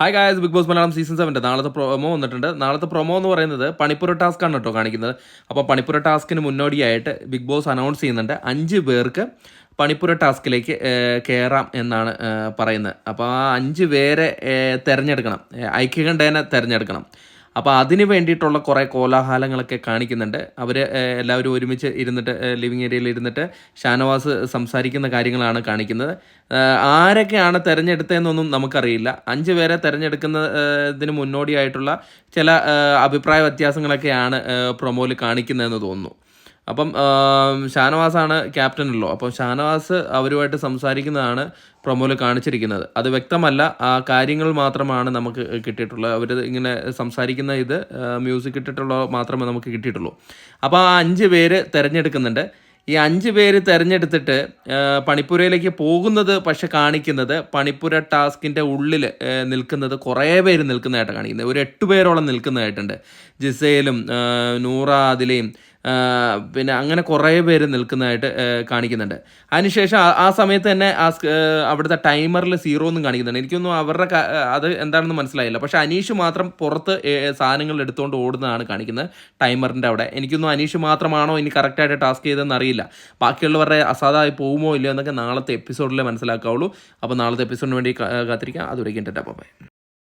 Hi guys big boss Malayalam season സെവന്റെ നാളത്തെ promo വന്നിട്ടുണ്ട്. നാളത്തെ പ്രൊമോ എന്ന് പറയുന്നത് പണിപ്പുര ടാസ്ക് ആണ് കേട്ടോ കാണിക്കുന്നത്. അപ്പോൾ പണിപ്പുര ടാസ്കിന് മുന്നോടിയായിട്ട് ബിഗ് ബോസ് അനൗൺസ് ചെയ്യുന്നുണ്ട്. അഞ്ച് പേർക്ക് പണിപ്പുര ടാസ്കിലേക്ക് കയറാം എന്നാണ് പറയുന്നത്. അപ്പോൾ ആ അഞ്ച് പേരെ തിരഞ്ഞെടുക്കണം. ഐക്യകണ്ഠേന തിരഞ്ഞെടുക്കണം. അപ്പോൾ അതിന് വേണ്ടിയിട്ടുള്ള കുറേ കോലാഹലങ്ങളൊക്കെ കാണിക്കുന്നുണ്ട്. അവർ എല്ലാവരും ഒരുമിച്ച് ഇരുന്നിട്ട് ലിവിങ് ഏരിയയിൽ ഇരുന്നിട്ട് ഷാനവാസ് സംസാരിക്കുന്ന കാര്യങ്ങളാണ് കാണിക്കുന്നത്. ആരൊക്കെയാണ് തിരഞ്ഞെടുത്തതെന്നൊന്നും നമുക്കറിയില്ല. അഞ്ച് പേരെ തിരഞ്ഞെടുക്കുന്നതിന് മുന്നോടിയായിട്ടുള്ള ചില അഭിപ്രായ വ്യത്യാസങ്ങളൊക്കെയാണ് പ്രൊമോയിൽ കാണിക്കുന്നതെന്ന് തോന്നുന്നു. അപ്പം ഷാനവാസാണ് ക്യാപ്റ്റനല്ലോ. അപ്പം ഷാനവാസ് അവരുമായിട്ട് സംസാരിക്കുന്നതാണ് പ്രൊമോയിൽ കാണിച്ചിരിക്കുന്നത്. അത് വ്യക്തമല്ല. ആ കാര്യങ്ങൾ മാത്രമാണ് നമുക്ക് കിട്ടിയിട്ടുള്ളത്. അവർ ഇങ്ങനെ സംസാരിക്കുന്ന ഇത് മ്യൂസിക് ഇട്ടിട്ടുള്ള മാത്രമേ നമുക്ക് കിട്ടിയിട്ടുള്ളൂ. അപ്പോൾ ആ അഞ്ച് പേര് തിരഞ്ഞെടുക്കുന്നുണ്ട്. ഈ അഞ്ച് പേര് തിരഞ്ഞെടുത്തിട്ട് പണിപ്പുരയിലേക്ക് പോകുന്നത് പക്ഷെ കാണിക്കുന്നത് പണിപ്പുര ടാസ്കിന്റെ ഉള്ളിൽ നിൽക്കുന്നത് കുറേ പേര് നിൽക്കുന്നതായിട്ട് കാണിക്കുന്നത്. ഒരു എട്ട് പേരോളം നിൽക്കുന്നതായിട്ടുണ്ട്. ജിസയിലും നൂറ അതിലെയും പിന്നെ അങ്ങനെ കുറേ പേര് നിൽക്കുന്നതായിട്ട് കാണിക്കുന്നുണ്ട്. അതിനുശേഷം ആ- സമയത്ത് തന്നെ ആ അവിടുത്തെ ടൈമറിൽ സീറോ എന്നും കാണിക്കുന്നുണ്ട്. എനിക്കൊന്നും അവരുടെ അത് എന്താണെന്ന് മനസ്സിലായില്ല. പക്ഷേ അനീഷ് മാത്രം പുറത്ത് സാധനങ്ങൾ എടുത്തുകൊണ്ട് ഓടുന്നതാണ് കാണിക്കുന്നത് ടൈമറിന്റെ അവിടെ. എനിക്കൊന്നും അനീഷ് മാത്രമാണോ ഇനി കറക്റ്റായിട്ട് ടാസ്ക് ചെയ്തതെന്ന് അറിയില്ല. ബാക്കിയുള്ളവരുടെ അസാധായി പോകുമോ ഇല്ലയോ എന്നൊക്കെ നാളത്തെ എപ്പിസോഡിൽ മനസ്സിലാക്കാവുള്ളൂ. അപ്പോൾ നാളത്തെ എപ്പിസോഡിന് വേണ്ടി കാത്തിരിക്കാം. അതുവരേക്കും എന്റെ അപ്പം